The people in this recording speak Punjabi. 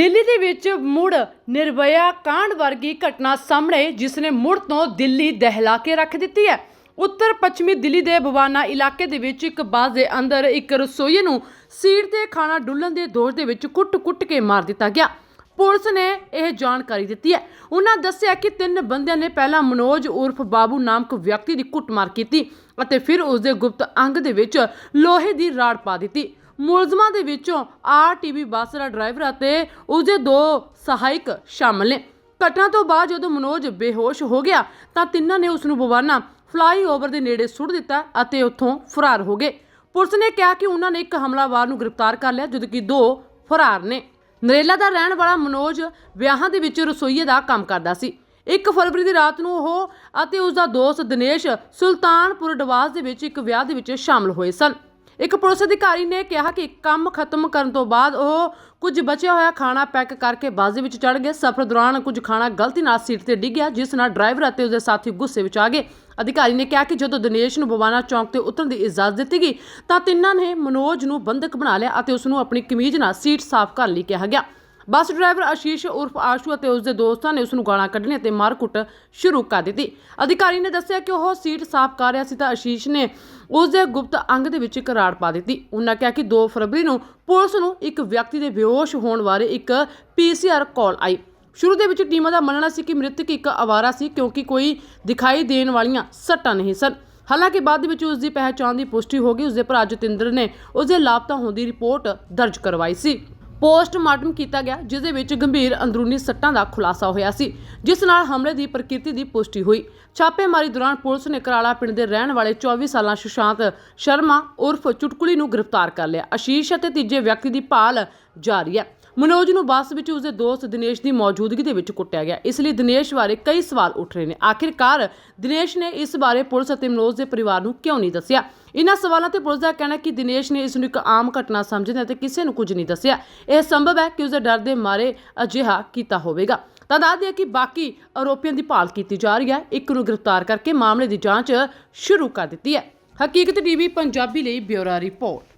ਦਿੱਲੀ ਦੇ ਵਿੱਚ ਮੁੜ ਨਿਰਭਇਆ ਕਾਂਡ ਵਰਗੀ ਘਟਨਾ ਸਾਹਮਣੇ ਜਿਸ ਨੇ ਮੁੜ ਤੋਂ ਦਿੱਲੀ ਦਹਿਲਾ ਕੇ ਰੱਖ ਦਿੱਤੀ ਹੈ। ਉੱਤਰ ਪੱਛਮੀ ਦਿੱਲੀ ਦੇ ਬਵਾਨਾ ਇਲਾਕੇ ਦੇ ਵਿੱਚ ਇੱਕ ਬਾਜ਼ ਦੇ ਅੰਦਰ ਇੱਕ ਰਸੋਈਏ ਨੂੰ ਸੀਟ ਤੇ ਖਾਣਾ ਡੁੱਲਣ ਦੇ ਦੋਸ਼ ਦੇ ਵਿੱਚ ਕੁੱਟ-ਕੁੱਟ ਕੇ ਮਾਰ ਦਿੱਤਾ ਗਿਆ। ਪੁਲਿਸ ਨੇ ਇਹ ਜਾਣਕਾਰੀ ਦਿੱਤੀ ਹੈ। ਉਹਨਾਂ ਦੱਸਿਆ ਕਿ ਤਿੰਨ ਬੰਦਿਆਂ ਨੇ ਪਹਿਲਾਂ ਮਨੋਜ ਉਰਫ ਬਾਬੂ ਨਾਮਕ ਵਿਅਕਤੀ ਦੀ ਕੁੱਟਮਾਰ ਕੀਤੀ ਅਤੇ ਫਿਰ ਉਸ ਦੇ ਗੁਪਤ ਅੰਗ ਦੇ ਵਿੱਚ ਲੋਹੇ ਦੀ ਰਾੜ ਪਾ ਦਿੱਤੀ। ਮੁਲਜ਼ਮਾਂ ਦੇ ਵਿੱਚੋਂ ਆਰਟੀਵੀ ਬੱਸ ਦਾ ਡਰਾਈਵਰ ਅਤੇ ਉਸਦੇ ਦੋ ਸਹਾਇਕ ਸ਼ਾਮਲ ਨੇ। ਘਟਨਾ ਤੋਂ ਬਾਅਦ ਜਦੋਂ ਮਨੋਜ ਬੇਹੋਸ਼ ਹੋ ਗਿਆ ਤਾਂ ਤਿੰਨਾਂ ਨੇ ਉਸ ਨੂੰ ਬਵਾਨਾ ਫਲਾਈਓਵਰ ਦੇ ਨੇੜੇ ਸੁੱਟ ਦਿੱਤਾ ਅਤੇ ਉੱਥੋਂ ਫਰਾਰ ਹੋ ਗਏ। ਪੁਲਿਸ ਨੇ ਕਿਹਾ ਕਿ ਉਹਨਾਂ ਨੇ ਇੱਕ ਹਮਲਾਵਰ ਨੂੰ ਗ੍ਰਿਫਤਾਰ ਕਰ ਲਿਆ ਜਦੋਂ ਕਿ ਦੋ ਫਰਾਰ ਨੇ। ਨਰੇਲਾ ਦਾ ਰਹਿਣ ਵਾਲਾ ਮਨੋਜ ਵਿਆਹਾਂ ਦੇ ਵਿੱਚ ਰਸੋਈਏ ਦਾ ਕੰਮ ਕਰਦਾ ਸੀ। 1 ਫਰਵਰੀ ਦੀ ਰਾਤ ਨੂੰ ਉਹ ਅਤੇ ਉਸ ਦਾ ਦੋਸਤ ਦਿਨੇਸ਼ ਸੁਲਤਾਨਪੁਰ ਡਵਾਸ ਦੇ ਵਿੱਚ ਇੱਕ ਵਿਆਹ ਦੇ ਵਿੱਚ ਸ਼ਾਮਲ ਹੋਏ ਸਨ। ਇੱਕ ਪੁਲਿਸ ਅਧਿਕਾਰੀ ਨੇ ਕਿਹਾ ਕਿ ਕੰਮ ਖਤਮ ਕਰਨ ਤੋਂ ਬਾਅਦ ਉਹ ਕੁਝ ਬਚਿਆ ਹੋਇਆ ਖਾਣਾ ਪੈਕ ਕਰਕੇ ਬੱਸ ਵਿੱਚ ਚੜ ਗਏ। ਸਫ਼ਰ ਦੌਰਾਨ ਕੁਝ ਖਾਣਾ ਗਲਤੀ ਨਾਲ ਸੀਟ ਤੇ ਡਿੱਗ ਗਿਆ, ਜਿਸ ਨਾਲ ਡਰਾਈਵਰ ਅਤੇ ਉਸਦੇ ਸਾਥੀ ਗੁੱਸੇ ਵਿੱਚ ਆ ਗਏ। ਅਧਿਕਾਰੀ ਨੇ ਕਿਹਾ ਕਿ ਜਦੋਂ ਦਿਨੇਸ਼ ਨੂੰ ਬਵਾਨਾ ਚੌਂਕ ਤੇ ਉਤਰਨ ਦੀ ਇਜਾਜ਼ਤ ਦਿੱਤੀ ਗਈ, ਤਾਂ ਤਿੰਨਾਂ ਨੇ ਮਨੋਜ ਨੂੰ ਬੰਦਕ ਬਣਾ ਲਿਆ ਅਤੇ ਉਸ ਨੂੰ ਆਪਣੀ ਕਮੀਜ਼ ਨਾਲ ਸੀਟ ਸਾਫ਼ ਕਰਨ ਲਈ ਕਿਹਾ ਗਿਆ। ਬੱਸ ਡਰਾਈਵਰ ਆਸ਼ੀਸ਼ ਉਰਫ ਆਸ਼ੂ ਅਤੇ ਉਸ ਦੇ ਦੋਸਤਾਂ ਨੇ ਉਸ ਨੂੰ ਗਾਲਾਂ ਕੱਢਣੀਆਂ ਤੇ ਮਾਰਕੁੱਟ ਸ਼ੁਰੂ ਕਰ ਦਿੱਤੀ। ਅਧਿਕਾਰੀ ਨੇ ਦੱਸਿਆ ਕਿ ਉਹ ਸੀਟ ਸਾਫ਼ ਕਰ ਰਿਹਾ ਸੀ ਤਾਂ ਆਸ਼ੀਸ਼ ਨੇ ਉਸ ਦੇ ਗੁਪਤ ਅੰਗ ਦੇ ਵਿੱਚ ਇੱਕ ਰਾੜ ਪਾ ਦਿੱਤੀ। ਉਹਨਾਂ ਕਿਹਾ ਕਿ 2 ਫਰਵਰੀ ਨੂੰ ਪੁਲਿਸ ਨੂੰ ਇੱਕ ਵਿਅਕਤੀ ਦੇ ਬੇਹੋਸ਼ ਹੋਣ ਬਾਰੇ ਇੱਕ ਪੀਸੀਆਰ ਕਾਲ ਆਈ। ਸ਼ੁਰੂ ਦੇ ਵਿੱਚ ਟੀਮਾਂ ਦਾ ਮੰਨਣਾ ਸੀ ਕਿ ਮ੍ਰਿਤਕ ਇੱਕ ਆਵਾਰਾ ਸੀ ਕਿਉਂਕਿ ਕੋਈ ਦਿਖਾਈ ਦੇਣ ਵਾਲੀਆਂ ਸੱਟਾਂ ਨਹੀਂ ਸਨ। ਹਾਲਾਂਕਿ ਬਾਅਦ ਵਿੱਚ ਉਸ ਦੀ ਪਹਿਚਾਣ ਦੀ ਪੁਸ਼ਟੀ ਹੋ ਗਈ। ਉਸ ਦੇ ਭਰਾ ਜਤਿੰਦਰ ਨੇ ਉਸ ਦੇ ਲਾਪਤਾ ਹੋਣ ਦੀ ਰਿਪੋਰਟ ਦਰਜ ਕਰਵਾਈ ਸੀ। ਪੋਸਟਮਾਰਟਮ ਕੀਤਾ ਗਿਆ ਜਿਸ ਦੇ ਵਿੱਚ ਗੰਭੀਰ ਅੰਦਰੂਨੀ ਸੱਟਾਂ ਦਾ ਖੁਲਾਸਾ ਹੋਇਆ ਸੀ, ਜਿਸ ਨਾਲ ਹਮਲੇ ਦੀ ਪ੍ਰਕਿਰਤੀ ਦੀ ਪੁਸ਼ਟੀ ਹੋਈ। ਛਾਪੇਮਾਰੀ ਦੌਰਾਨ ਪੁਲਿਸ ਨੇ ਕਰਾਲਾ ਪਿੰਡ ਦੇ ਰਹਿਣ ਵਾਲੇ 24 ਸਾਲਾਂ ਸੁਸ਼ਾਂਤ ਸ਼ਰਮਾ ਉਰਫ ਚੁਟਕੁਲੀ ਨੂੰ ਗ੍ਰਿਫਤਾਰ ਕਰ ਲਿਆ। ਅਸ਼ੀਸ਼ ਅਤੇ ਤੀਜੇ ਵਿਅਕਤੀ ਦੀ ਭਾਲ ਜਾਰੀ ਹੈ। ਮਨੋਜ ਨੂੰ ਬੱਸ ਵਿੱਚ ਉਸਦੇ ਦੋਸਤ ਦਿਨੇਸ਼ ਦੀ ਮੌਜੂਦਗੀ ਦੇ ਵਿੱਚ ਕੁੱਟਿਆ ਗਿਆ। ਇਸ ਲਈ ਦਿਨੇਸ਼ ਬਾਰੇ ਕਈ ਸਵਾਲ ਉੱਠ ਰਹੇ ਨੇ। ਆਖਿਰਕਾਰ ਦਿਨੇਸ਼ ਨੇ ਇਸ ਬਾਰੇ ਪੁਲਿਸ ਅਤੇ ਮਨੋਜ ਦੇ ਪਰਿਵਾਰ ਨੂੰ ਕਿਉਂ ਨਹੀਂ ਦੱਸਿਆ? ਇਹਨਾਂ ਸਵਾਲਾਂ ਤੇ ਪੁਲਿਸ ਦਾ ਕਹਿਣਾ ਕਿ ਦਿਨੇਸ਼ ਨੇ ਇਸ ਨੂੰ ਇੱਕ ਆਮ ਘਟਨਾ ਸਮਝਿਆ ਅਤੇ ਕਿਸੇ ਨੂੰ ਕੁਝ ਨਹੀਂ ਦੱਸਿਆ। ਇਹ ਸੰਭਵ ਹੈ ਕਿ ਉਸਦੇ ਡਰ ਦੇ ਮਾਰੇ ਅਜਿਹਾ ਕੀਤਾ ਹੋਵੇਗਾ। ਤਾਂ ਦੱਸ ਦਈਏ ਕਿ ਬਾਕੀ ਆਰੋਪੀਆਂ ਦੀ ਭਾਲ ਕੀਤੀ ਜਾ ਰਹੀ ਹੈ। ਇੱਕ ਨੂੰ ਗ੍ਰਿਫਤਾਰ ਕਰਕੇ ਮਾਮਲੇ ਦੀ ਜਾਂਚ ਸ਼ੁਰੂ ਕਰ ਦਿੱਤੀ ਹੈ। ਹਕੀਕਤ ਟੀਵੀ, ਪੰਜਾਬੀ ਲਈ ਬਿਊਰੋ ਰਿਪੋਰਟ।